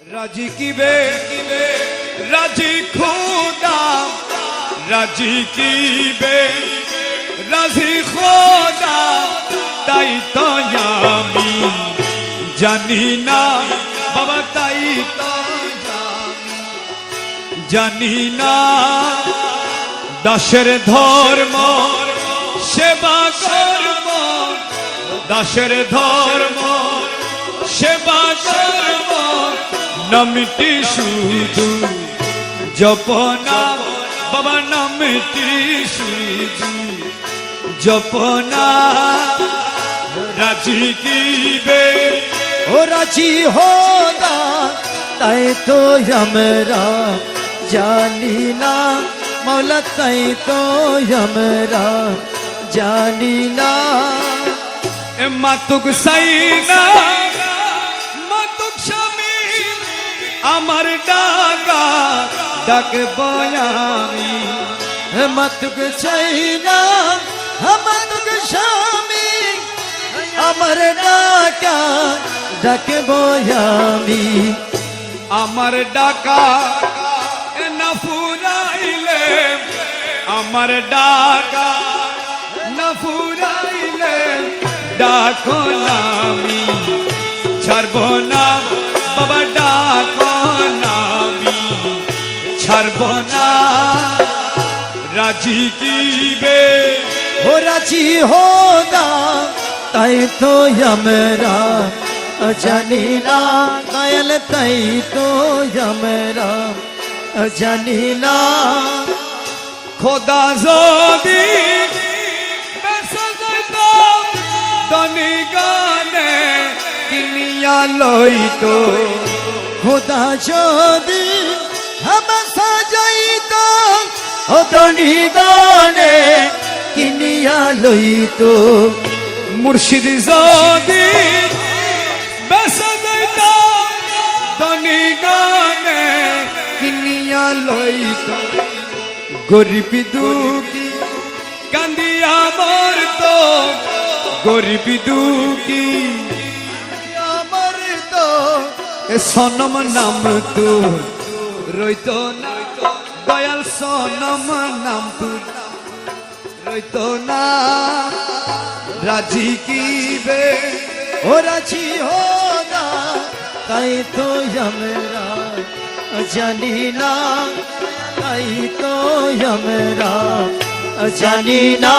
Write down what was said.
রাজি কিবে রাজি খোদা রাজি কিবে রাজি খোদা তাই তো আমি জানি না বাবা তাই তো জানি না দাসের ধর্ম সেবা কর্ম দাসের ধর্ম সেবা কর্ম নামটি শুধু জপনা বাবা নামটি শুধু জপনা। রাজি দিবে ও রাজি হোদা তাই তো আমরা জানি না। মৌলা তাই তো আমরা জানি না। মাতুক সাইনা মাতুক স্বামী আমার ডাকা ডাক বয়ামি চাই না মতুক স্বামী। আমার ডাকা ডাকবো আমি। আমার ডাকা না ফুরাইলে, আমার ডাকা না ফুরাইলে, ডাকো নামি ছাড়ব ছাড়ব না। রাজি কিবে? ও রাজি হোদা তাই তো আমরা জানি না। কাयल তাই তো আমরা জানি না। খোদা যদি তনি গানে কিনিয়া লইতো। খোদা যদি তনি গানে কিনিয়া লইতো। মুর্শিদ যদি তনি গানে কিনিয়া লইতো। গরিব দুঃখী কান্দিয়া মরতো, গরিব দুঃখী আমার তো এ সনম নাম তোর রইতো না। সনম নাম রইত না রাজি কিবে ও রাজি হোদা তাই তো আমরা জানি না তাই তো আমরা জানি না